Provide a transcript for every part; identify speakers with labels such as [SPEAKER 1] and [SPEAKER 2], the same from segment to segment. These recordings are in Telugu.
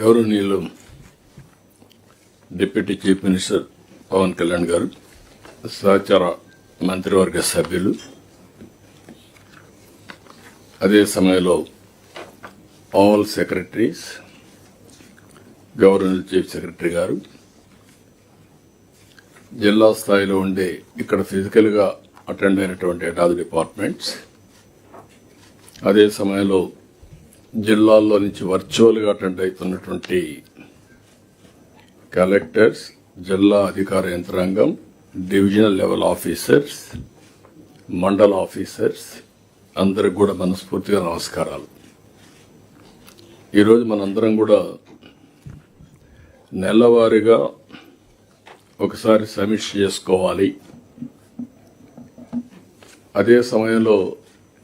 [SPEAKER 1] గౌరవనీయులు deputy chief minister Pavan Kalyan గారు సహచార మంత్రివర్గ సభ్యులు. అదే సమయంలో all secretaries governor chief secretary గారు జిల్లా స్థాయిలో ఉండే ఇక్కడ ఫిజికల్గా అటెండ్ అయినటువంటి హెడ్ డిపార్ట్మెంట్స్. అదే సమయంలో జిల్లాల్లో నుంచి వర్చువల్గా అటెండ్ అవుతున్నటువంటి కలెక్టర్స్ జిల్లా అధికార యంత్రాంగం డివిజనల్ లెవెల్ ఆఫీసర్స్ మండల ఆఫీసర్స్ అందరికి కూడా మనస్ఫూర్తిగా నమస్కారాలు. ఈరోజు మనందరం కూడా నెలవారీగా ఒకసారి సమీక్ష చేసుకోవాలి. అదే సమయంలో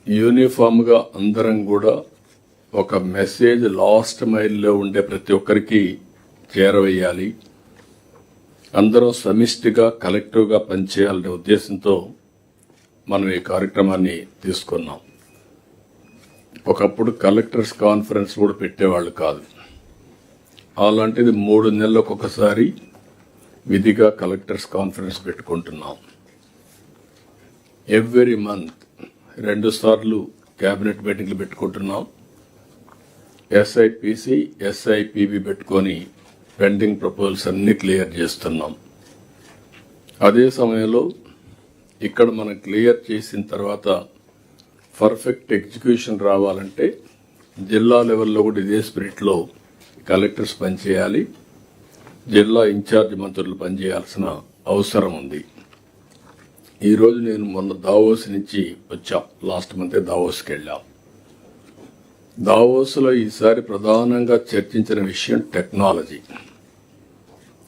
[SPEAKER 1] యూనిఫామ్గా అందరం కూడా ఒక మెసేజ్ లాస్ట్ మైల్లో ఉండే ప్రతి ఒక్కరికి చేరవేయాలి. అందరం సమిష్టిగా కలెక్టివ్గా పనిచేయాలనే ఉద్దేశంతో మనం ఈ కార్యక్రమాన్ని తీసుకున్నాం. ఒకప్పుడు కలెక్టర్స్ కాన్ఫరెన్స్ కూడా పెట్టేవాళ్ళు కాదు. అలాంటిది మూడు నెలలకు ఒకసారి విధిగా కలెక్టర్స్ కాన్ఫరెన్స్ పెట్టుకుంటున్నాం. ఎవ్రీ మంత్ రెండు సార్లు కేబినెట్ మీటింగ్లు పెట్టుకుంటున్నాం. ఎస్ఐపిసి ఎస్ఐపిబి పెట్టుకొని పెండింగ్ ప్రపోజల్స్ అన్ని క్లియర్ చేస్తున్నాం. అదే సమయంలో ఇక్కడ మనం క్లియర్ చేసిన తర్వాత పర్ఫెక్ట్ ఎగ్జిక్యూషన్ రావాలంటే జిల్లా లెవెల్లో కూడా ఇదే స్పిరిట్లో కలెక్టర్స్ పనిచేయాలి జిల్లా ఇన్ఛార్జ్ మంత్రులు పనిచేయాల్సిన అవసరం ఉంది. ఈరోజు నేను మొన్న దావోస్ నుంచి వచ్చా లాస్ట్ మంత్ దావోస్కి వెళ్ళాం. దావోస్లో ఈసారి ప్రధానంగా చర్చించిన విషయం technology.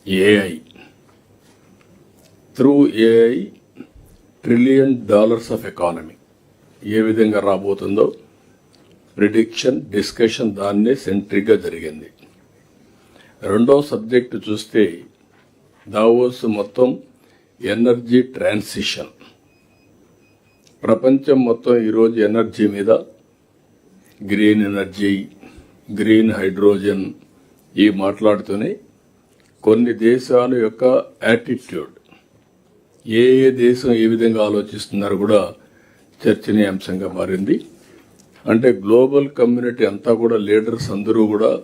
[SPEAKER 1] AI. Through AI trillion dollars of economy. ఏ విధంగా రాబోతుందో ప్రిడిక్షన్ డిస్కషన్ దాన్నే సెంట్రిక్గా జరిగింది. రెండో సబ్జెక్టు చూస్తే దావోస్ మొత్తం ఎనర్జీ ట్రాన్సిషన్. ప్రపంచం మొత్తం ఈరోజు ఎనర్జీ మీద గ్రీన్ ఎనర్జీ గ్రీన్ హైడ్రోజన్ ఈ మాట్లాడుతూనే కొన్ని దేశాల యొక్క యాటిట్యూడ్. ఏ ఏ దేశం ఏ విధంగా ఆలోచిస్తున్నారో కూడా చర్చనీయాంశంగా మారింది. అంటే గ్లోబల్ కమ్యూనిటీ అంతా కూడా లీడర్స్ అందరూ కూడా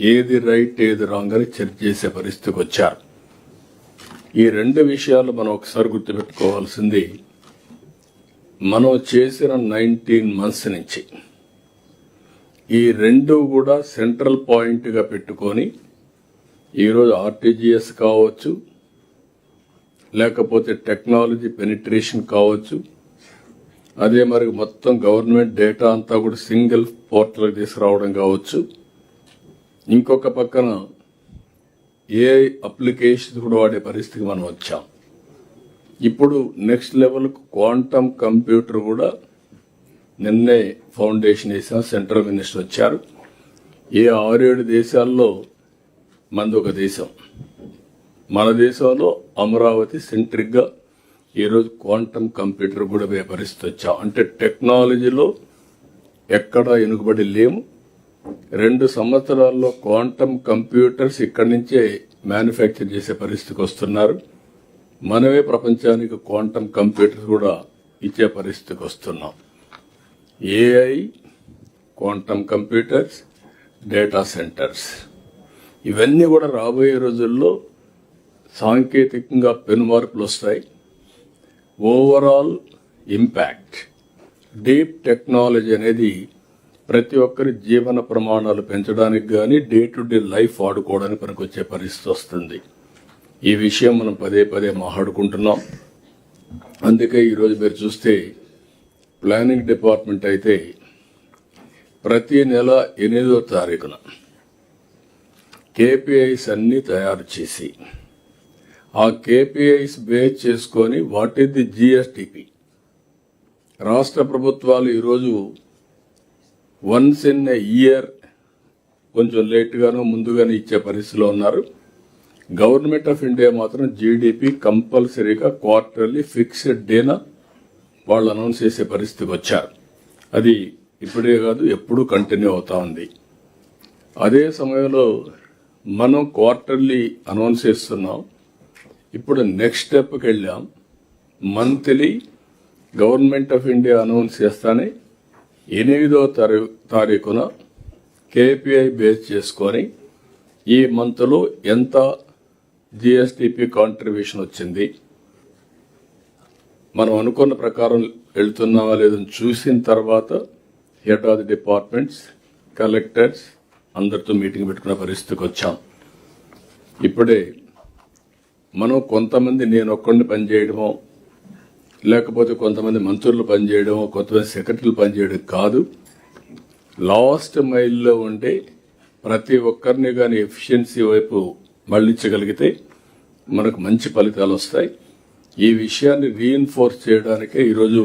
[SPEAKER 1] ఏది రైట్ ఏది రాంగ్ అని చర్చ చేసే పరిస్థితికి వచ్చారు. ఈ రెండు విషయాలు మనం ఒకసారి గుర్తుపెట్టుకోవాల్సింది. మనం చేసిన నైన్టీన్ మంత్స్ నుంచి ఈ రెండు కూడా సెంట్రల్ పాయింట్గా పెట్టుకొని ఈరోజు ఆర్టీజీఎస్ కావచ్చు లేకపోతే టెక్నాలజీ పెనిట్రేషన్ కావచ్చు అదే మరి మొత్తం గవర్నమెంట్ డేటా అంతా కూడా సింగిల్ పోర్టల్ తీసుకురావడం కావచ్చు. ఇంకొక పక్కన ఏ అప్లికేషన్ కూడా వాడే పరిస్థితికి మనం వచ్చాం. ఇప్పుడు నెక్స్ట్ లెవెల్ క్వాంటమ్ కంప్యూటర్ కూడా నిన్నే ఫౌండేషన్ వేసిన సెంట్రల్ మినిస్టర్ వచ్చారు. ఏ ఆరేడు దేశాల్లో మంది ఒక దేశం? మన దేశంలో అమరావతి సెంట్రిక్గా ఈరోజు క్వాంటమ్ కంప్యూటర్ కూడా పోయే పరిస్థితి వచ్చాం అంటే టెక్నాలజీలో ఎక్కడా వెనుకబడి లేము. రెండు సంవత్సరాల్లో క్వాంటమ్ కంప్యూటర్స్ ఇక్కడి నుంచే మ్యానుఫ్యాక్చర్ చేసే పరిస్థితికి వస్తున్నారు. మనమే ప్రపంచానికి క్వాంటమ్ కంప్యూటర్స్ కూడా ఇచ్చే పరిస్థితికి వస్తున్నాం. AI quantum computers data centres ఇవన్నీ కూడా రాబోయే రోజుల్లో సాంకేతికంగా పెనుమార్పులు వస్తాయి. ఓవరాల్ ఇంపాక్ట్ డీప్ టెక్నాలజీ అనేది ప్రతి ఒక్కరి జీవన ప్రమాణాలు పెంచడానికి కానీ డే టు డే లైఫ్ ఆడుకోవడానికి పనికొచ్చే పరిస్థితి వస్తుంది. ఈ విషయం మనం పదే పదే మాట్లాడుకుంటున్నాం. అందుకే ఈరోజు మీరు చూస్తే ప్లానింగ్ డిపార్ట్మెంట్ అయితే ప్రతి నెల ఎనిమిదో తారీఖున కేపీఐస్ అన్నీ తయారు చేసి ఆ కేపీఐస్ బేస్ చేసుకొని వాట్ ఈస్ ది జిఎస్టిపి? రాష్ట్ర ప్రభుత్వాలు ఈరోజు వన్స్ ఇన్ ఎ ఇయర్ కొంచెం లేట్గానో ముందుగానే ఇచ్చే పరిస్థితిలో ఉన్నారు. గవర్నమెంట్ ఆఫ్ ఇండియా మాత్రం జీడిపి కంపల్సరీగా క్వార్టర్లీ ఫిక్స్డ్ డేనా వాళ్ళు అనౌన్స్ చేసే పరిస్థితికి వచ్చారు. అది ఇప్పుడే కాదు ఎప్పుడూ కంటిన్యూ అవుతా ఉంది. అదే సమయంలో మనం క్వార్టర్లీ అనౌన్స్ చేస్తున్నాం. ఇప్పుడు నెక్స్ట్ స్టెప్కి వెళ్ళాం. Monthly government of India announce చేస్తానే ఎనిమిదో తారీ తారీఖున కేపీఐ బేస్ చేసుకొని ఈ మంత్లో ఎంత జిఎస్టిపి కాంట్రిబ్యూషన్ వచ్చింది? మనం అనుకున్న ప్రకారం వెళ్తున్నావా లేదని చూసిన తర్వాత head of the departments collectors అందరితో మీటింగ్ పెట్టుకున్న పరిస్థితికి వచ్చాం. ఇప్పుడే మనం కొంతమంది నేను ఒక్కడిని పనిచేయడమో లేకపోతే కొంతమంది మంత్రులు పనిచేయడమో కొంతమంది సెక్రటరీలు పనిచేయడం కాదు. లాస్ట్ మైల్లో ఉండే ప్రతి ఒక్కరిని కానీ ఎఫిషియన్సీ వైపు మళ్ళించగలిగితే మనకు మంచి ఫలితాలు వస్తాయి. ఈ విషయాన్ని రీఎన్ఫోర్స్ చేయడానికే ఈరోజు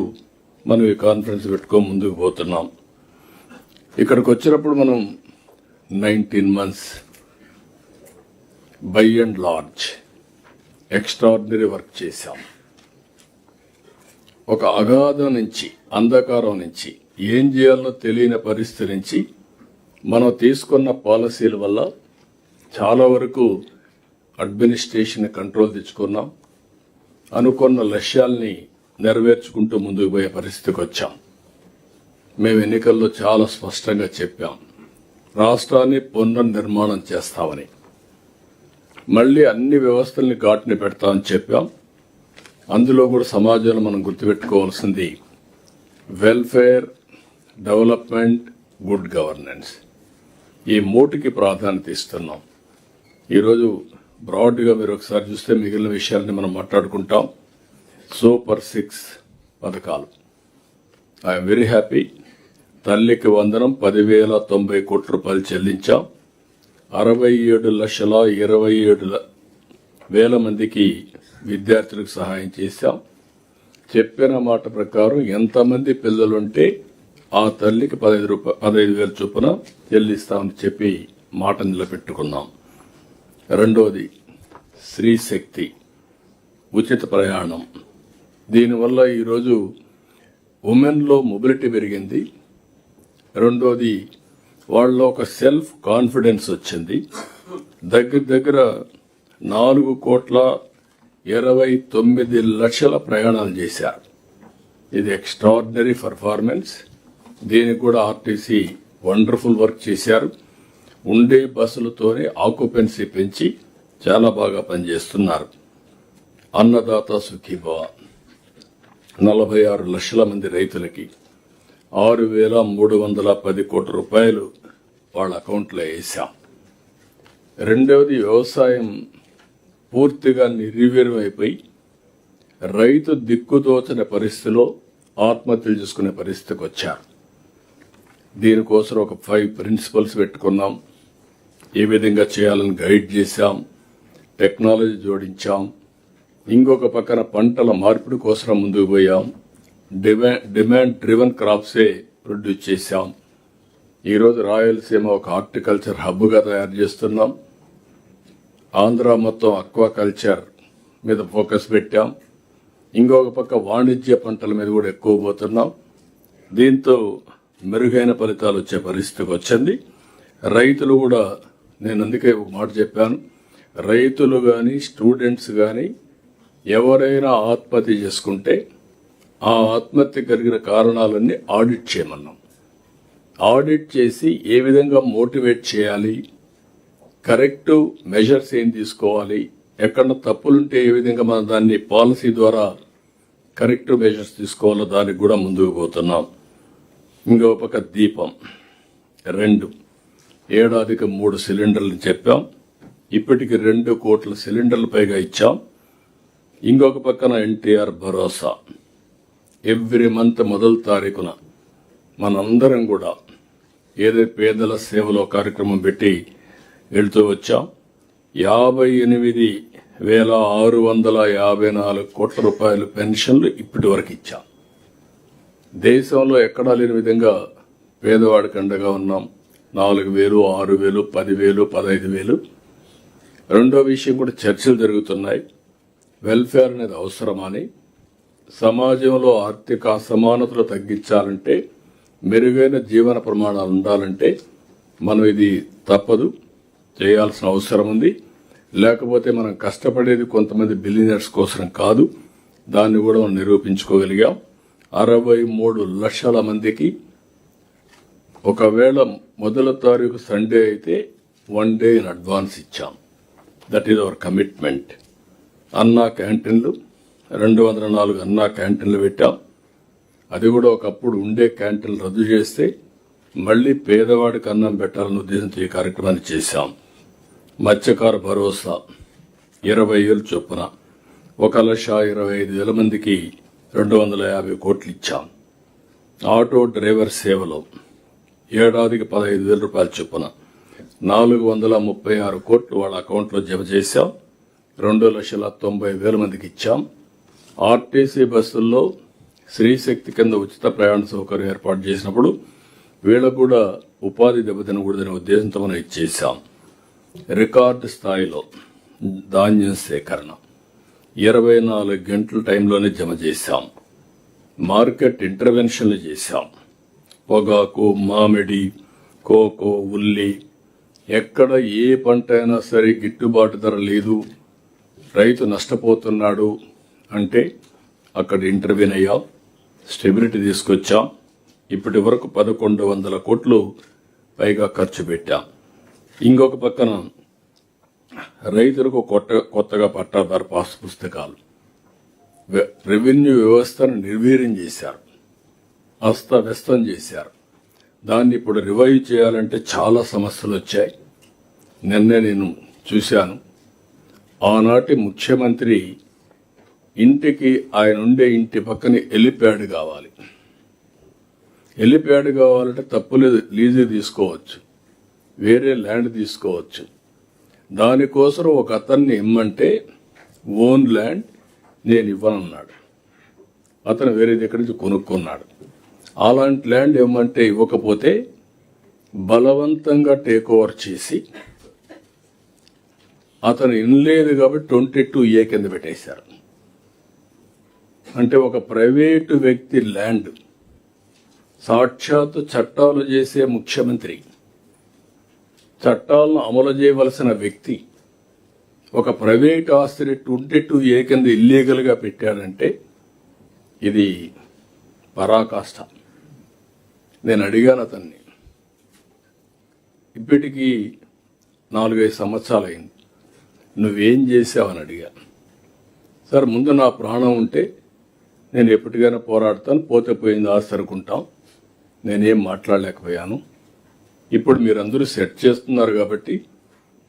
[SPEAKER 1] మనం ఈ కాన్ఫరెన్స్ పెట్టుకొని ముందుకు పోతున్నాం. ఇక్కడికి వచ్చినప్పుడు మనం nineteen months by and large extraordinary work చేశాం. ఒక అగాధం నుంచి అంధకారం నుంచి ఏం చేయాలో తెలియని పరిస్థితి నుంచి మనం తీసుకున్న పాలసీల వల్ల చాలా వరకు అడ్మినిస్ట్రేషన్ కంట్రోల్ తెచ్చుకున్నాం. అనుకున్న లక్ష్యాల్ని నెరవేర్చుకుంటూ ముందుకు పోయే పరిస్థితికి వచ్చాం. మేము ఎన్నికల్లో చాలా స్పష్టంగా చెప్పాం. రాష్ట్రాన్ని పునర్నిర్మాణం చేస్తామని. మళ్ళీ అన్ని వ్యవస్థల్ని ఘాటుని పెడతామని చెప్పాం. అందులో కూడా సమాజంలో మనం గుర్తుపెట్టుకోవాల్సింది వెల్ఫేర్ డెవలప్మెంట్ గుడ్ గవర్నెన్స్. ఈ మూటికి ప్రాధాన్యత ఇస్తున్నాం. ఈరోజు బ్రాడ్గా మీరు ఒకసారి చూస్తే మిగిలిన విషయాలని మనం మాట్లాడుకుంటాం. సూపర్ సిక్స్ పథకాలు. ఐఎమ్ వెరీ హ్యాపీ తల్లికి వందనం పదివేల తొంభై కోట్ల రూపాయలు చెల్లించాం. అరవై ఏడు లక్షల ఇరవై ఏడు వేల మందికి విద్యార్థులకు సహాయం చేశాం. చెప్పిన మాట ప్రకారం ఎంతమంది పిల్లలుంటే ఆ తల్లికి పదహైదు రూపాయ పదహైదు వేల చొప్పున చెల్లిస్తామని చెప్పి మాట నిలబెట్టుకున్నాం. రెండోది స్త్రీశక్తి ఉచిత ప్రయాణం. దీనివల్ల ఈరోజు ఉమెన్లో మొబిలిటీ పెరిగింది. రెండోది వాళ్ళలో ఒక సెల్ఫ్ కాన్ఫిడెన్స్ వచ్చింది. దగ్గర దగ్గర నాలుగు కోట్ల ఇరవై తొమ్మిది లక్షల ప్రయాణాలు చేశారు. ఇది ఎక్స్ట్రాడినరీ పర్ఫార్మెన్స్. దీనికి కూడా ఆర్టీసీ వండర్ఫుల్ వర్క్ చేశారు. ఉండే బస్సులతోనే ఆక్యుపెన్సీ పెంచి చాలా బాగా పనిచేస్తున్నారు. అన్నదాత సుఖీభవ. నలభై ఆరు లక్షల మంది రైతులకి ఆరు వేల మూడు వందల పది కోట్ల రూపాయలు వాళ్ళ అకౌంట్లో వేశాం. రెండవది వ్యవసాయం పూర్తిగా నిర్వీర్యం అయిపోయి రైతు దిక్కుదోచని పరిస్థితిలో ఆత్మహత్యలు చేసుకునే పరిస్థితికి వచ్చారు. దీనికోసం ఒక ఫైవ్ ప్రిన్సిపల్స్ పెట్టుకున్నాం. ఏ విధంగా చేయాలని గైడ్ చేశాం టెక్నాలజీ జోడించాం ఇంకొక పక్కన పంటల మార్పిడి కోసం ముందుకు పోయాం డిమాండ్ డిమాండ్ డ్రివెన్ క్రాప్సే ప్రొడ్యూస్ చేశాం. ఈరోజు రాయలసీమ ఒక హార్టికల్చర్ హబ్గా తయారు చేస్తున్నాం. ఆంధ్ర మొత్తం అక్వాకల్చర్ మీద ఫోకస్ పెట్టాం. ఇంకొక పక్క వాణిజ్య పంటల మీద కూడా ఎక్కువ పోతున్నాం. దీంతో మెరుగైన ఫలితాలు వచ్చే పరిస్థితికి వచ్చింది. రైతులు కూడా నేను అందుకే ఒక మాట చెప్పాను. రైతులు కానీ స్టూడెంట్స్ కానీ ఎవరైనా ఆత్మహత్య చేసుకుంటే ఆ ఆత్మహత్య కలిగిన కారణాలన్నీ ఆడిట్ చేయమన్నాం. ఆడిట్ చేసి ఏ విధంగా మోటివేట్ చేయాలి? కరెక్ట్ మెజర్స్ ఏం తీసుకోవాలి? ఎక్కడ తప్పులుంటే ఏ విధంగా మనం దాన్ని పాలసీ ద్వారా కరెక్ట్ మెజర్స్ తీసుకోవాలో దానికి కూడా ముందుకు పోతున్నాం. ఇంకో పక్క దీపం. రెండు. ఏడాదికి మూడు సిలిండర్లు చెప్పాం. ఇప్పటికి రెండు కోట్ల సిలిండర్లు పైగా ఇచ్చాం. ఇంకొక పక్కన ఎన్టీఆర్ భరోసా. ఎవ్రీ మంత్ మొదటి తారీఖున మనందరం కూడా ఏదో పేదల సేవలో కార్యక్రమం పెట్టి వెళ్తూ వచ్చాం. యాభై ఎనిమిది వేల ఆరు వందల యాభై నాలుగు కోట్ల రూపాయలు పెన్షన్లు ఇప్పటి వరకు ఇచ్చాం. దేశంలో ఎక్కడా లేని విధంగా పేదవాడికి అండగా ఉన్నాం. నాలుగు వేలు ఆరు వేలు పదివేలు పదహైదు వేలు. రెండో విషయం కూడా చర్చలు జరుగుతున్నాయి. వెల్ఫేర్ అనేది అవసరమని. సమాజంలో ఆర్థిక అసమానతలు తగ్గించాలంటే మెరుగైన జీవన ప్రమాణాలు ఉండాలంటే మనం ఇది తప్పదు. చేయాల్సిన అవసరం ఉంది. లేకపోతే మనం కష్టపడేది కొంతమంది బిలియనర్స్ కోసం కాదు. దాన్ని కూడా మనం నిరూపించుకోగలిగాం. అరవై మూడు లక్షల మందికి ఒకవేళ మొదల తారీఖు సండే అయితే వన్ డే ఇన్ అడ్వాన్స్ ఇచ్చాం. That is our commitment Anna క్యాంటీన్లు రెండు వందల నాలుగు అన్నా క్యాంటీన్లు పెట్టాం. అది కూడా ఒకప్పుడు ఉండే క్యాంటీన్లు రద్దు చేస్తే మళ్ళీ పేదవాడికి అన్నం పెట్టాలన్న ఉద్దేశంతో ఈ కార్యక్రమాన్ని చేశాం. మత్స్యకార భరోసా ఇరవై ఏళ్ళు చొప్పున ఒక లక్ష ఇరవై ఐదు వేల మందికి రెండు వందల యాభై కోట్లు ఇచ్చాం. ఆటో డ్రైవర్ సేవలో ఏడాదికి పదహైదు వేల రూపాయల చొప్పున నాలుగు వందల ముప్పై ఆరు కోట్లు వాళ్ళ అకౌంట్లో జమ చేశాం. రెండు లక్షల తొంభై వేల మందికి ఇచ్చాం. ఆర్టీసీ బస్సుల్లో శ్రీశక్తి కింద ఉచిత ప్రయాణ సౌకర్యం ఏర్పాటు చేసినప్పుడు వీళ్ళకు కూడా ఉపాధి దెబ్బతినకూడదనే ఉద్దేశంతో మనం ఇచ్చేసాం రికార్డు స్థాయిలో ధాన్యం సేకరణ ఇరవై నాలుగు గంటల టైంలోనే జమ చేశాం. మార్కెట్ ఇంటర్వెన్షన్లు చేశాం. పొగాకు మామిడి కోకో ఉల్లి. ఎక్కడ ఏ పంట అయినా సరే గిట్టుబాటు ధర లేదు. రైతు నష్టపోతున్నాడు అంటే అక్కడ ఇంటర్వ్యూన్ అయ్యాం స్టెబిలిటీ తీసుకొచ్చాం. ఇప్పటి వరకు పదకొండు వందల కోట్లు పైగా ఖర్చు పెట్టాం. ఇంకొక పక్కన రైతులకు కొత్త కొత్తగా పట్టాదారు పాస్ పుస్తకాలు. వె- రెవెన్యూ వ్యవస్థను నిర్వీర్యం చేశారు. అస్తవ్యస్తం చేశారు. దాన్ని ఇప్పుడు రివైవ్ చేయాలంటే చాలా సమస్యలు వచ్చాయి. నిన్నే నేను చూశాను. ఆనాటి ముఖ్యమంత్రి ఇంటికి ఆయన ఉండే ఇంటి పక్కన ఎలిప్యాడ్ కావాలి. ఎలిప్యాడ్ కావాలంటే తప్పులేదు లీజు తీసుకోవచ్చు. వేరే ల్యాండ్ తీసుకోవచ్చు. దానికోసం ఒక అతన్ని ఇమ్మంటే ఓన్ ల్యాండ్ నేను ఇవ్వనన్నాడు. అతను వేరే దగ్గర నుంచి కొనుక్కున్నాడు. అలాంటి ల్యాండ్ ఇవ్వమంటే ఇవ్వకపోతే బలవంతంగా టేక్ ఓవర్ చేసి అతను ఇన్లేదు కాబట్టి ట్వంటీ టూ ఏ కింద పెట్టేశారు. అంటే ఒక ప్రైవేటు వ్యక్తి ల్యాండ్ సాక్షాత్తు చట్టాలు చేసే ముఖ్యమంత్రి చట్టాలను అమలు చేయవలసిన వ్యక్తి ఒక ప్రైవేట్ ఆస్తిని ట్వంటీ టూ ఏ కింద ఇల్లీగల్గా పెట్టాడంటే ఇది పరాకాష్ట. నేను అడిగాను అతన్ని. ఇప్పటికీ నాలుగైదు సంవత్సరాలు అయింది నువ్వేం చేసావని అడిగా. సార్ ముందు నా ప్రాణం ఉంటే నేను ఎప్పటికైనా పోరాడతాను పోతే పోయింది ఆశరుకుంటాం నేనేం మాట్లాడలేకపోయాను. ఇప్పుడు మీరందరూ సెట్ చేస్తున్నారు కాబట్టి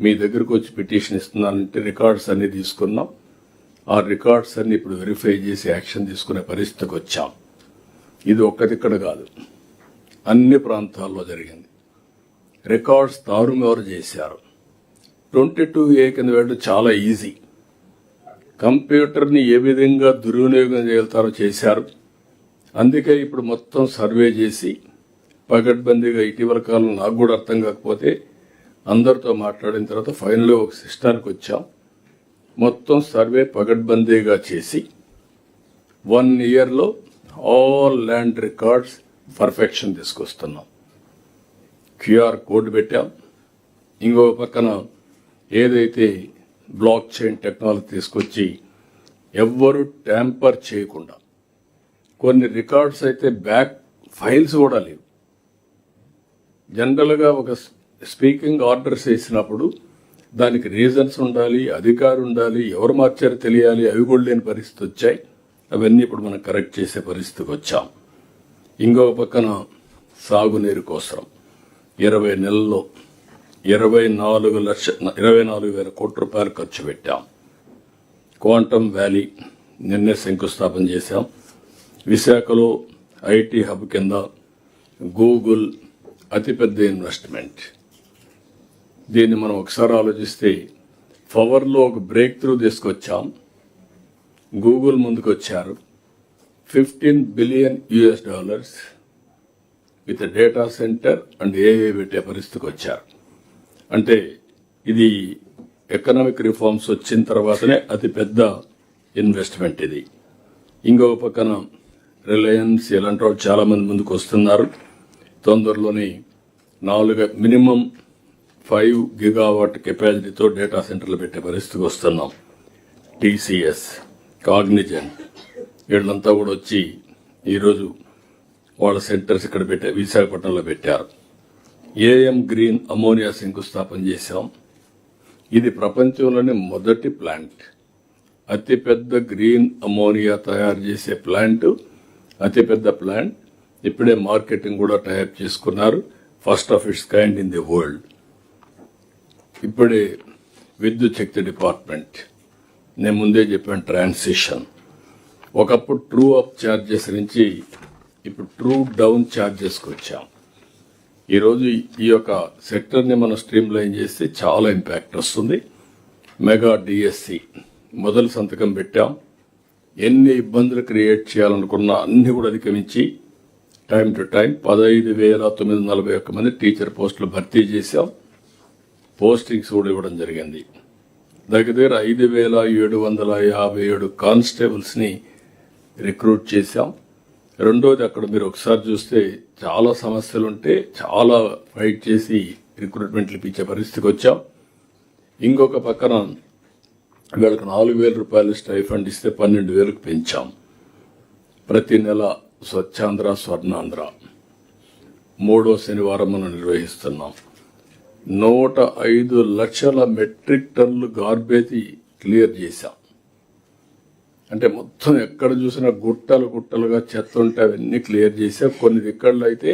[SPEAKER 1] మీ దగ్గరకు వచ్చి పిటిషన్ ఇస్తున్నానంటే రికార్డ్స్ అన్ని తీసుకున్నాం. ఆ రికార్డ్స్ అన్ని ఇప్పుడు వెరిఫై చేసి యాక్షన్ తీసుకునే పరిస్థితికి వచ్చాం. ఇది ఒక్కదిక్కడ కాదు. అన్ని ప్రాంతాల్లో జరిగింది. రికార్డ్స్ తారుమారు చేశారు. ట్వంటీ టూ ఏ కింద వెళ్ళడం చాలా ఈజీ. కంప్యూటర్ని ఏ విధంగా దుర్వినియోగం చేస్తారో చేశారు. అందుకే ఇప్పుడు మొత్తం సర్వే చేసి పగడ్బందీగా ఇటీవల కాలం నాకు కూడా అర్థం కాకపోతే అందరితో మాట్లాడిన తర్వాత ఫైనల్గా ఒక సిస్టానికి వచ్చాం. మొత్తం సర్వే పగడ్బందీగా చేసి వన్ ఇయర్లో ఆల్ ల్యాండ్ రికార్డ్స్ పర్ఫెక్షన్ తీసుకొస్తున్నాం. క్యూఆర్ కోడ్ పెట్టాం. ఇంకో పక్కన ఏదైతే బ్లాక్ చైన్ టెక్నాలజీ తీసుకొచ్చి ఎవ్వరు ట్యాంపర్ చేయకుండా కొన్ని రికార్డ్స్ అయితే బ్యాక్ ఫైల్స్ కూడా లేవు. జనరల్గా ఒక స్పీకింగ్ ఆర్డర్స్ వేసినప్పుడు దానికి రీజన్స్ ఉండాలి అధికారి ఉండాలి ఎవరు మార్చారో తెలియాలి అవి కూడా లేని పరిస్థితి వచ్చాయి. అవన్నీ ఇప్పుడు మనం కరెక్ట్ చేసే పరిస్థితికి వచ్చాం. ఇంకొక పక్కన సాగునీరు కోసం ఇరవై నెలల్లో ఇరవై నాలుగు లక్ష ఇరవై నాలుగు వేల కోట్ల రూపాయలు ఖర్చు పెట్టాం. క్వాంటమ్ వ్యాలీ నిన్నే శంకుస్థాపన చేశాం. విశాఖలో ఐటీ హబ్ కింద గూగుల్ అతిపెద్ద ఇన్వెస్ట్మెంట్. దీన్ని మనం ఒకసారి ఆలోచిస్తే పవర్లో ఒక బ్రేక్ త్రూ తీసుకొచ్చాం. గూగుల్ ముందుకు వచ్చారు fifteen billion US dollars with data centre and ఏఏ పెట్టే పరిస్థితికి వచ్చారు. అంటే ఇది ఎకనామిక్ రిఫార్మ్స్ వచ్చిన తర్వాతనే అతి పెద్ద ఇన్వెస్ట్మెంట్ ఇది. ఇంకో పక్కన రిలయన్స్ ఇలాంటి వాళ్ళు చాలా మంది ముందుకు వస్తున్నారు. తొందరలోని నాలుగు మినిమం ఫైవ్ గిగావాట్ కెపాసిటీతో డేటా సెంటర్లు పెట్టే పరిస్థితికి వస్తున్నాం. టీసీఎస్ కాగ్నిజెంట్ వీళ్ళంతా కూడా వచ్చి ఈరోజు వాళ్ళ సెంటర్స్ ఇక్కడ పెట్టారు విశాఖపట్నంలో పెట్టారు. ఏఎం గ్రీన్ అమోనియా శంకుస్థాపన చేశాం. ఇది ప్రపంచంలోనే మొదటి ప్లాంట్. అతిపెద్ద గ్రీన్ అమోనియా తయారు చేసే ప్లాంట్ అతిపెద్ద ప్లాంట్. ఇప్పుడే మార్కెటింగ్ కూడా టైప్ చేసుకున్నారు. First of its kind in the world ఇప్పుడే విద్యుత్ శక్తి డిపార్ట్మెంట్. నేను ముందే చెప్పాను ట్రాన్సిషన్. ఒకప్పుడు ట్రూ అప్ ఛార్జెస్ నుంచి ఇప్పుడు ట్రూ డౌన్ ఛార్జెస్కి వచ్చాం. ఈరోజు ఈ యొక్క సెక్టర్ని మనం స్ట్రీమ్ లైన్ చేస్తే చాలా ఇంపాక్ట్ వస్తుంది. మెగా డిఎస్సి మొదలు సంతకం పెట్టాం. ఎన్ని ఇబ్బందులు క్రియేట్ చేయాలనుకున్నా అన్ని కూడా అధిగమించి టైం టు టైం పదహైదు వేల తొమ్మిది వందల నలభై ఒక్క మంది టీచర్ పోస్టులు భర్తీ చేశాం. పోస్టింగ్స్ కూడా ఇవ్వడం జరిగింది. దగ్గర దగ్గర ఐదు వేల ఏడు వందల యాభై ఏడు కానిస్టేబుల్స్ని రిక్రూట్ చేశాం. రెండోది అక్కడ మీరు ఒకసారి చూస్తే చాలా సమస్యలు ఉంటే చాలా ఫైట్ చేసి రిక్రూట్మెంట్లు ఇప్పించే పరిస్థితికి వచ్చాం. ఇంకొక పక్కన వీళ్ళకి నాలుగు వేల రూపాయలు స్టైఫండ్ ఇస్తే పన్నెండు వేలకు పెంచాం. ప్రతి నెల స్వచ్ఛాంధ్ర స్వర్ణాంధ్ర. మూడో శనివారం మనం నిర్వహిస్తున్నాం. నూట ఐదు లక్షల మెట్రిక్ టన్నులు గార్బేజీ క్లియర్ చేశాం. అంటే మొత్తం ఎక్కడ చూసినా గుట్టలు గుట్టలుగా చెత్త ఉంటే అవన్నీ క్లియర్ చేసే కొన్ని దిక్కల్లో అయితే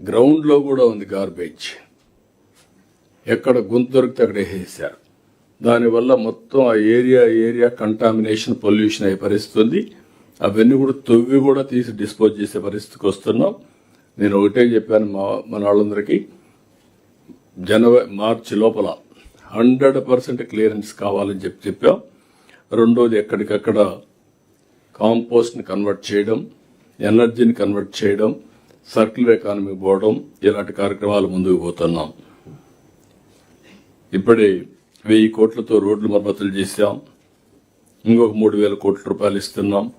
[SPEAKER 1] గ్రౌండ్లో కూడా ఉంది గార్బేజ్ ఎక్కడ గుంత దొరికితే అక్కడ వేసేసారు దానివల్ల మొత్తం ఆ ఏరియా ఏరియా కంటామినేషన్ పొల్యూషన్ అయ్యే పరిస్థితి ఉంది. అవన్నీ కూడా తొవ్వి కూడా తీసి డిస్పోజ్ చేసే పరిస్థితికి వస్తున్నాం. నేను ఒకటే చెప్పాను మా మన వాళ్ళందరికీ. జనవరి మార్చి లోపల హండ్రెడ్ పర్సెంట్ క్లియరెన్స్ కావాలని చెప్పి చెప్పాం. రెండోది ఎక్కడికక్కడ కాంపోస్ట్ని కన్వర్ట్ చేయడం ఎనర్జీని కన్వర్ట్ చేయడం సర్క్యులర్ ఎకానమీ పోవడం ఇలాంటి కార్యక్రమాలు ముందుకు పోతున్నాం. ఇప్పుడే వెయ్యి కోట్లతో రోడ్లు మరమ్మతులు చేశాం. ఇంకొక మూడు వేల కోట్ల రూపాయలు ఇస్తున్నాం.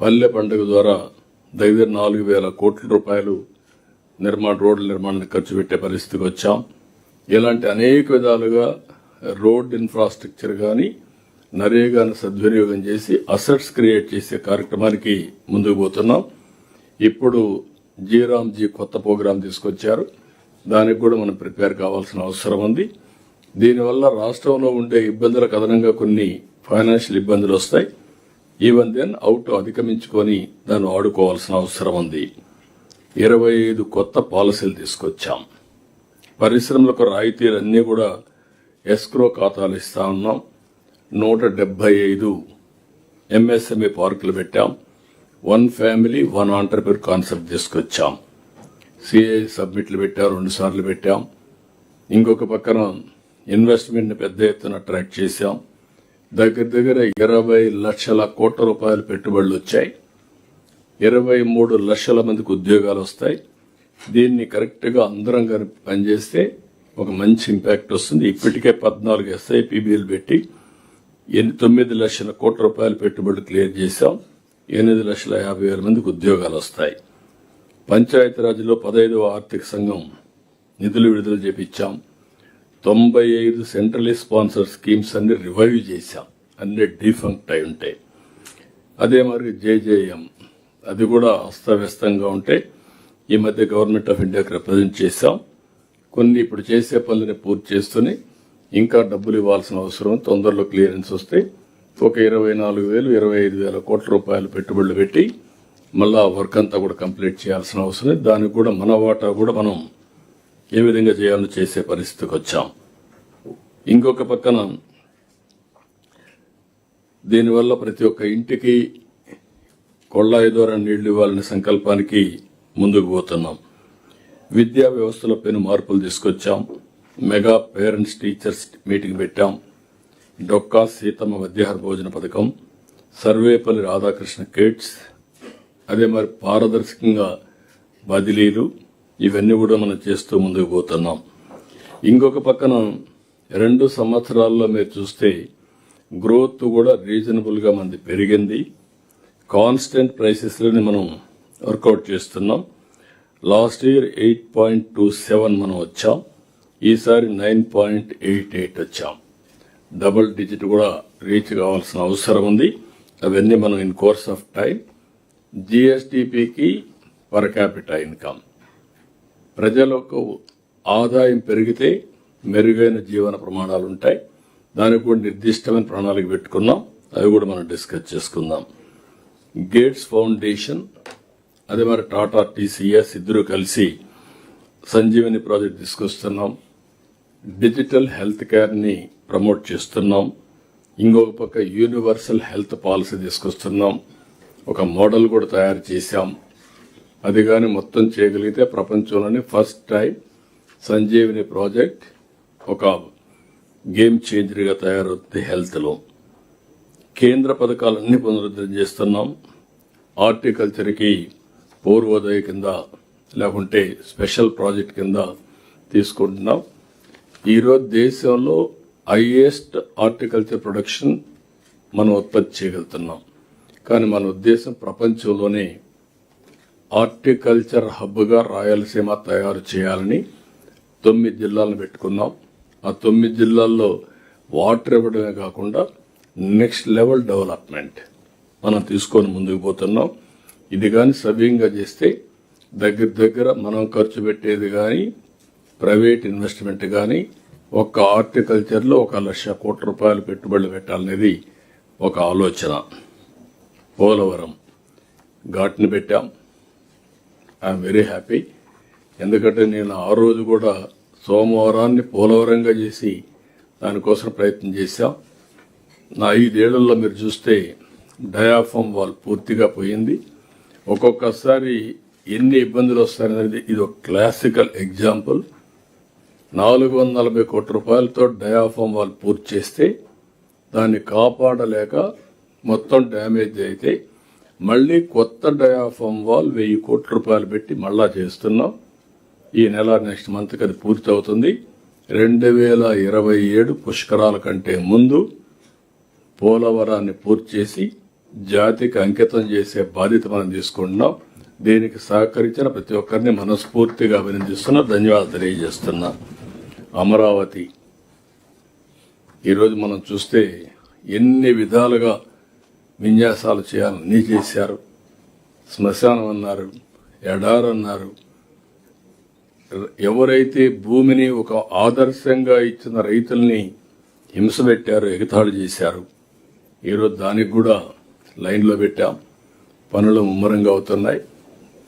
[SPEAKER 1] పల్లె పండుగ ద్వారా దగ్గర నాలుగు వేల కోట్ల రూపాయలు నిర్మాణ రోడ్ల నిర్మాణానికి ఖర్చు పెట్టే పరిస్థితికి వచ్చాం. ఇలాంటి అనేక విధాలుగా రోడ్ ఇన్ఫ్రాస్ట్రక్చర్ కానీ నరేగాను సద్వినియోగం చేసి అసెట్స్ క్రియేట్ చేసే కార్యక్రమానికి ముందుకు పోతున్నాం. ఇప్పుడు జీరామ్జీ కొత్త ప్రోగ్రాం తీసుకొచ్చారు. దానికి కూడా మనం ప్రిపేర్ కావాల్సిన అవసరం ఉంది. దీనివల్ల రాష్ట్రంలో ఉండే ఇబ్బందులకు అదనంగా కొన్ని ఫైనాన్షియల్ ఇబ్బందులు వస్తాయి. ఈవెన్ దెన్ అవుట్ అధిగమించుకొని దాన్ని ఆడుకోవాల్సిన అవసరం ఉంది. ఇరవై ఐదు కొత్త పాలసీలు తీసుకొచ్చాం. పరిశ్రమలకు రాయితీలు అన్నీ కూడా ఎస్క్రో ఖాతాలు ఇస్తా ఉన్నాం. నూట డెబ్బై ఐదు ఎంఎస్ఎంఈ పార్కులు పెట్టాం. One family one entrepreneur concept తీసుకొచ్చాం. సిఐ సబ్మిట్లు పెట్టాం రెండు సార్లు పెట్టాం. ఇంకొక పక్కన ఇన్వెస్ట్మెంట్ని పెద్ద ఎత్తున అట్రాక్ట్ చేశాం. దగ్గర దగ్గర ఇరవై లక్షల కోట్ల రూపాయల పెట్టుబడులు వచ్చాయి. ఇరవై మూడు లక్షల మందికి ఉద్యోగాలు వస్తాయి. దీన్ని కరెక్ట్గా అందరం కనుక పనిచేస్తే ఒక మంచి ఇంపాక్ట్ వస్తుంది. ఇప్పటికే పద్నాలుగు ఎస్ఐపిబిలు పెట్టి తొమ్మిది లక్షల కోట్ల రూపాయలు పెట్టుబడులు క్లియర్ చేశాం. ఎనిమిది లక్షల యాభై వేల మందికి ఉద్యోగాలు వస్తాయి. పంచాయతీరాజ్లో పదహైదవ ఆర్థిక సంఘం నిధులు విడుదల చేపించాం. తొంభై ఐదు సెంట్రల్ స్పాన్సర్ స్కీమ్స్ అన్ని రివైవ్ చేశాం. అన్ని డిఫంక్ట్ అయి ఉంటాయి అదే మరి జేజేఎం. అది కూడా అస్తవ్యస్తంగా ఉంటే ఈ మధ్య గవర్నమెంట్ ఆఫ్ ఇండియాకి రిప్రజెంట్ చేశాం. కొన్ని ఇప్పుడు చేసే పనులని పూర్తి చేస్తూనే ఇంకా డబ్బులు ఇవ్వాల్సిన అవసరం తొందరలో క్లియరెన్స్ వస్తే ఒక ఇరవై నాలుగు వేలు ఇరవై ఐదు వేల కోట్ల రూపాయలు పెట్టుబడులు పెట్టి మళ్ళా వర్క్ అంతా కూడా కంప్లీట్ చేయాల్సిన అవసరం దానికి కూడా మన వాటా కూడా మనం ఏ విధంగా చేయాలో చేసే పరిస్థితికి వచ్చాం. ఇంకొక పక్కన దీనివల్ల ప్రతి ఒక్క ఇంటికి కొళ్ళాయి ద్వారా నీళ్ళు ఇవ్వాలనే సంకల్పానికి ముందుకు పోతున్నాం. విద్యా వ్యవస్థలో పెను మార్పులు తీసుకొచ్చాం. మెగా పేరెంట్స్ టీచర్స్ మీటింగ్ పెట్టాం. డొక్కా సీతమ్మ మధ్యాహ్న భోజన పథకం సర్వేపల్లి రాధాకృష్ణ కిడ్స్ అదే మరి పారదర్శకంగా బదిలీలు ఇవన్నీ కూడా మనం చేస్తూ ముందుకు పోతున్నాం. ఇంకొక పక్కన రెండు సంవత్సరాల్లో మీరు చూస్తే గ్రోత్ కూడా రీజనబుల్గా మనది పెరిగింది. కాన్స్టెంట్ ప్రైసెస్లోని మనం వర్కౌట్ చేస్తున్నాం. Last year eight point two seven మనం వచ్చాం. ఈసారి నైన్ పాయింట్ ఎయిట్ ఎయిట్ వచ్చాం. డబుల్ డిజిట్ కూడా రీచ్ కావాల్సిన అవసరం ఉంది. అవన్నీ మనం ఇన్ కోర్స్ ఆఫ్ టైం జిఎస్టిపికి పర్ క్యాపిటల్ ఇన్కమ్. ప్రజలకు ఆదాయం పెరిగితే మెరుగైన జీవన ప్రమాణాలు ఉంటాయి. దానికి కూడా నిర్దిష్టమైన ప్రణాళిక పెట్టుకున్నాం. అవి కూడా మనం డిస్కస్ చేసుకుందాం. గేట్స్ ఫౌండేషన్ అదే మరి టాటా టీసీఎస్ ఇద్దరు కలిసి సంజీవని ప్రాజెక్ట్ తీసుకొస్తున్నాం. డిజిటల్ హెల్త్ కేర్ని ప్రమోట్ చేస్తున్నాం. ఇంకొక పక్క యూనివర్సల్ హెల్త్ పాలసీ తీసుకొస్తున్నాం. ఒక మోడల్ కూడా తయారు చేశాం. అది కానీ మొత్తం చేయగలిగితే ప్రపంచంలోనే ఫస్ట్ టైం సంజీవిని ప్రాజెక్ట్ ఒక గేమ్ చేంజర్గా తయారవుతుంది హెల్త్లో. కేంద్ర పథకాలన్నీ పునరుద్ధరణ చేస్తున్నాం. హార్టికల్చర్కి పూర్వోదయ కింద లేకుంటే స్పెషల్ ప్రాజెక్ట్ కింద తీసుకుంటున్నాం. ఈరోజు దేశంలో హైయెస్ట్ హార్టికల్చర్ ప్రొడక్షన్ మనం ఉత్పత్తి చేయగలుగుతున్నాం. కానీ మన ఉద్దేశం ప్రపంచంలోనే హార్టికల్చర్ హబ్గా రాయలసీమ తయారు చేయాలని తొమ్మిది జిల్లాలను పెట్టుకున్నాం. ఆ తొమ్మిది జిల్లాల్లో వాటర్ ఇవ్వడమే కాకుండా నెక్స్ట్ లెవెల్ డెవలప్మెంట్ మనం తీసుకొని ముందుకు పోతున్నాం. ఇది కానీ సవ్యంగా చేస్తే దగ్గర దగ్గర మనం ఖర్చు పెట్టేది కానీ ప్రైవేట్ ఇన్వెస్ట్మెంట్ కానీ ఒక్క హార్టికల్చర్లో ఒక లక్ష కోట్ల రూపాయలు పెట్టుబడులు పెట్టాలనేది ఒక ఆలోచన. పోలవరం. ఘాట్ని పెట్టాం. I'm very happy. ఎందుకంటే నేను ఆ రోజు కూడా సోమవారాన్ని పోలవరంగా చేసి దానికోసం ప్రయత్నం చేశాం. నా ఐదేళ్ళలో మీరు చూస్తే డయాఫామ్ వాల్ పూర్తిగా పోయింది. ఒక్కొక్కసారి ఎన్ని ఇబ్బందులు వస్తాయనేది ఇది ఒక క్లాసికల్ ఎగ్జాంపుల్. నాలుగు వందల నలభై కోట్ల రూపాయలతో డయాఫామ్ వాల్ పూర్తి చేస్తే దాన్ని కాపాడలేక మొత్తం డ్యామేజ్ అయితే మళ్ళీ కొత్త డయాఫామ్ వాల్ వెయ్యి కోట్ల రూపాయలు పెట్టి మళ్ళా చేస్తున్నాం. ఈ నెల నెక్స్ట్ మంత్కి అది పూర్తి అవుతుంది. రెండు వేల ఇరవై ఏడు పుష్కరాల కంటే ముందు పోలవరాన్ని పూర్తి చేసి జాతికి అంకితం చేసే బాధ్యత మనం తీసుకుంటున్నాం. దీనికి సహకరించిన ప్రతి ఒక్కరిని మనస్ఫూర్తిగా అభినందిస్తున్నా ధన్యవాదాలు తెలియజేస్తున్నా. అమరావతి. ఈరోజు మనం చూస్తే ఎన్ని విధాలుగా విన్యాసాలు చేయాలని చేశారు. శ్మశానం అన్నారు ఎడారన్నారు ఎవరైతే భూమిని ఒక ఆదర్శంగా ఇచ్చిన రైతుల్ని హింస పెట్టారు ఎగతాళి చేశారు ఈరోజు దానికి కూడా లైన్లో పెట్టాం. పనులు ముమ్మరంగా అవుతున్నాయి.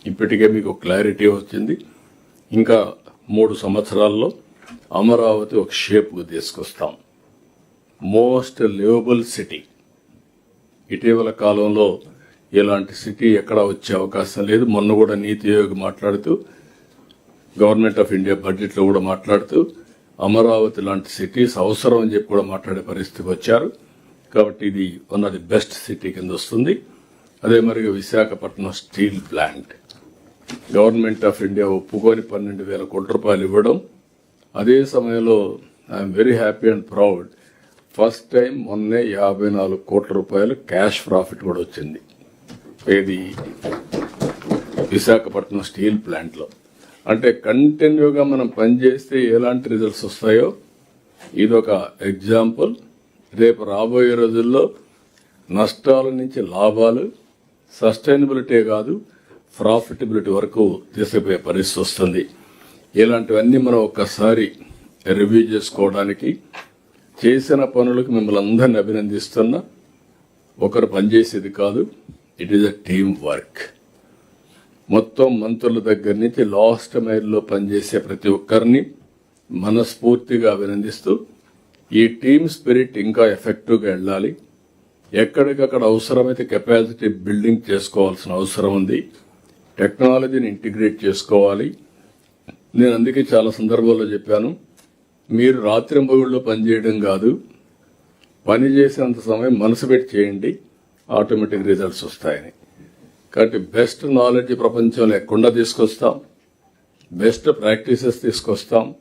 [SPEAKER 1] ఇప్పటికే మీకు క్లారిటీ వచ్చింది. ఇంకా మూడు సంవత్సరాల్లో అమరావతి ఒక షేప్కు తీసుకొస్తాం. Most liveable city. ఇటీవల కాలంలో ఇలాంటి సిటీ ఎక్కడా వచ్చే అవకాశం లేదు. మొన్న కూడా నీతి ఆయోగ్ మాట్లాడుతూ గవర్నమెంట్ ఆఫ్ ఇండియా బడ్జెట్లో కూడా మాట్లాడుతూ అమరావతి లాంటి సిటీస్ అవసరం అని చెప్పి కూడా మాట్లాడే పరిస్థితికి వచ్చారు. కాబట్టి ఇది one of the best city కింద వస్తుంది. అదే మరిగా Visakhapatnam steel plant. Government of India ఒప్పుకొని పన్నెండు వేల కోట్ల రూపాయలు ఇవ్వడం అదే సమయంలో I'm very happy and proud first time మొన్నే యాభై నాలుగు కోట్ల రూపాయలు క్యాష్ ప్రాఫిట్ కూడా వచ్చింది. ఇది విశాఖపట్నం స్టీల్ ప్లాంట్లో. అంటే కంటిన్యూగా మనం పనిచేస్తే ఎలాంటి రిజల్ట్స్ వస్తాయో ఇదొక ఎగ్జాంపుల్ రేపు రాబోయే రోజుల్లో నష్టాల నుంచి లాభాలు సస్టైనబిలిటీ కాదు ప్రాఫిటబిలిటీ వరకు తీసుకుపోయే పరిస్థితి వస్తుంది. ఇలాంటివన్నీ మనం ఒక్కసారి రివ్యూ చేసుకోవడానికి చేసిన పనులకు మిమ్మల్ని అందరిని అభినందిస్తున్నా. ఒకరు పనిచేసేది కాదు it is a team work మొత్తం మంత్రుల దగ్గర నుంచి లాస్ట్ మైల్లో పనిచేసే ప్రతి ఒక్కరిని మనస్ఫూర్తిగా అభినందిస్తూ ఈ టీమ్ స్పిరిట్ ఇంకా ఎఫెక్టివ్గా వెళ్ళాలి. ఎక్కడికక్కడ అవసరమైతే కెపాసిటీ బిల్డింగ్ చేసుకోవాల్సిన అవసరం ఉంది. టెక్నాలజీని ఇంటిగ్రేట్ చేసుకోవాలి. నేను అందుకే చాలా సందర్భాల్లో చెప్పాను మీరు రాత్రింబగుళ్ళు పనిచేయడం కాదు పని చేసేంత సమయం మనసు పెట్టి చేయండి ఆటోమేటిక్ రిజల్ట్స్ వస్తాయని. కాబట్టి బెస్ట్ నాలెడ్జ్ ప్రపంచంలో ఎక్కడా తీసుకొస్తాం బెస్ట్ ప్రాక్టీసెస్ తీసుకొస్తాం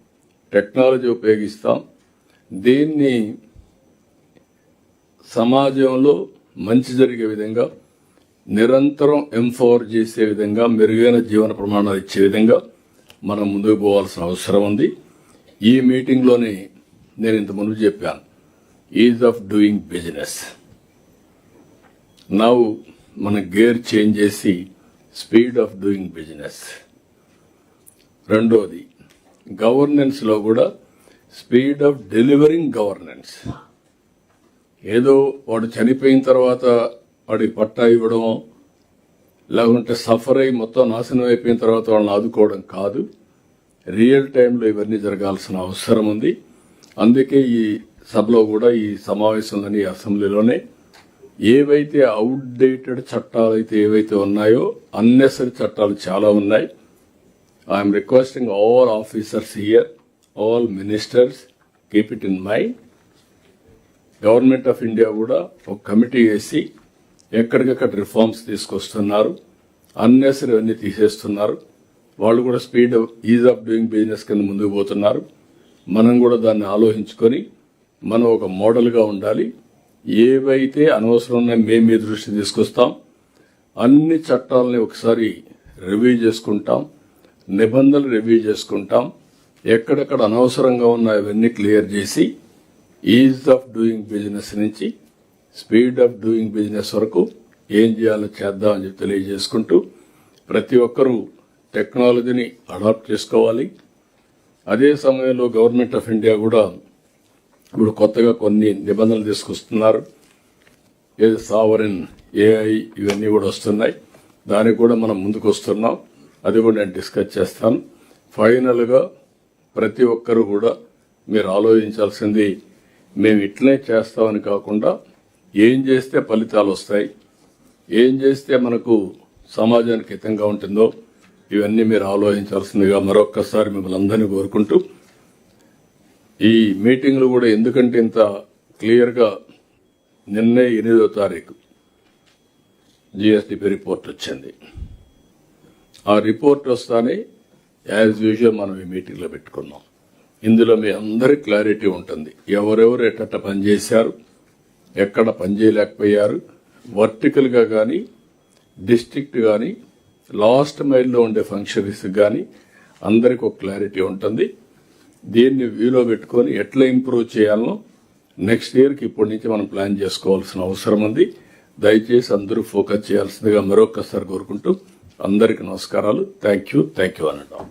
[SPEAKER 1] టెక్నాలజీ ఉపయోగిస్తాం దీన్ని సమాజంలో మంచి జరిగే విధంగా నిరంతరం ఎంఫోర్ చేసే విధంగా మెరుగైన జీవన ప్రమాణాలు ఇచ్చే విధంగా మనం ముందుకు పోవాల్సిన అవసరం ఉంది. ఈ మీటింగ్లోనే నేను ఇంత ముందు చెప్పాను. ఈజ్ ఆఫ్ డూయింగ్ బిజినెస్ నవ్వు మన గేర్ చేంజ్ చేసి స్పీడ్ ఆఫ్ డూయింగ్ బిజినెస్ రెండోది గవర్నెన్స్లో కూడా స్పీడ్ ఆఫ్ డెలివరింగ్ గవర్నెన్స్ ఏదో వాడు చనిపోయిన తర్వాత వాడికి పట్టా ఇవ్వడం లేకుంటే సఫర్ అయి మొత్తం నాశనం అయిపోయిన తర్వాత వాళ్ళని ఆదుకోవడం కాదు. రియల్ టైంలో ఇవన్నీ జరగాల్సిన అవసరం ఉంది. అందుకే ఈ సభలో కూడా ఈ సమావేశంలోని ఈ అసెంబ్లీలోనే ఏవైతే అవుట్డేటెడ్ చట్టాలు అయితే ఏవైతే ఉన్నాయో అన్నెసరీ చట్టాలు చాలా ఉన్నాయి. I'm requesting all officers here all ministers keep it in mind government of India కూడా ఒక కమిటీ వేసి ఎక్కడికక్కడ రిఫార్మ్స్ తీసుకొస్తున్నారు అన్నెసరీ అన్ని తీసేస్తున్నారు. వాళ్ళు కూడా speed ease of doing business కింద ముందుకు పోతున్నారు. మనం కూడా దాన్ని ఆలోచించుకొని మనం ఒక మోడల్గా ఉండాలి. ఏవైతే అనవసరం ఉన్నాయో మేము మీ దృష్టి తీసుకొస్తాం. అన్ని చట్టాలని ఒకసారి రివ్యూ చేసుకుంటాం. నిబంధనలు రివ్యూ చేసుకుంటాం. ఎక్కడెక్కడ అనవసరంగా ఉన్న అవన్నీ క్లియర్ చేసి ఈజ్ ఆఫ్ డూయింగ్ బిజినెస్ నుంచి స్పీడ్ ఆఫ్ డూయింగ్ బిజినెస్ వరకు ఏం చేయాలో చేద్దామని చెప్పి తెలియజేసుకుంటూ ప్రతి ఒక్కరూ టెక్నాలజీని అడాప్ట్ చేసుకోవాలి. అదే సమయంలో గవర్నమెంట్ ఆఫ్ ఇండియా కూడా ఇప్పుడు కొత్తగా కొన్ని నిబంధనలు తీసుకొస్తున్నారు. ఏది సావరిన్ ఏఐ ఇవన్నీ కూడా వస్తున్నాయి. దానికి కూడా మనం ముందుకు వస్తున్నాం అది కూడా నేను డిస్కస్ చేస్తాను. ఫైనల్గా ప్రతి ఒక్కరు కూడా మీరు ఆలోచించాల్సింది మేము ఇట్లనే చేస్తామని కాకుండా ఏం చేస్తే ఫలితాలు వస్తాయి? ఏం చేస్తే మనకు సమాజానికి హితంగా ఉంటుందో? ఇవన్నీ మీరు ఆలోచించాల్సిందిగా మరొక్కసారి మిమ్మల్ని అందరినీ కోరుకుంటూ ఈ మీటింగ్లు కూడా ఎందుకంటే ఇంత క్లియర్గా నిన్నే ఎనిమిదో తారీఖు జిఎస్డిపి రిపోర్ట్ వచ్చింది. ఆ రిపోర్ట్ వస్తానే యాజ్ యూజువల్ మనం ఈ మీటింగ్లో పెట్టుకున్నాం. ఇందులో మీ అందరి క్లారిటీ ఉంటుంది. ఎవరెవరు ఎట్ట పనిచేశారు? ఎక్కడ పనిచేయలేకపోయారు. వర్టికల్గా కానీ డిస్ట్రిక్ట్ కానీ లాస్ట్ మైల్లో ఉండే ఫంక్షనరీస్ కానీ అందరికి ఒక క్లారిటీ ఉంటుంది. దీన్ని వ్యూలో పెట్టుకొని ఎట్లా ఇంప్రూవ్ చేయాలనో నెక్స్ట్ ఇయర్కి ఇప్పటి నుంచి మనం ప్లాన్ చేసుకోవాల్సిన అవసరం ఉంది. దయచేసి అందరూ ఫోకస్ చేయాల్సిందిగా మరొకసారి కోరుకుంటూ అందరికీ నమస్కారాలు. థ్యాంక్ యూ థ్యాంక్ యూ అనడం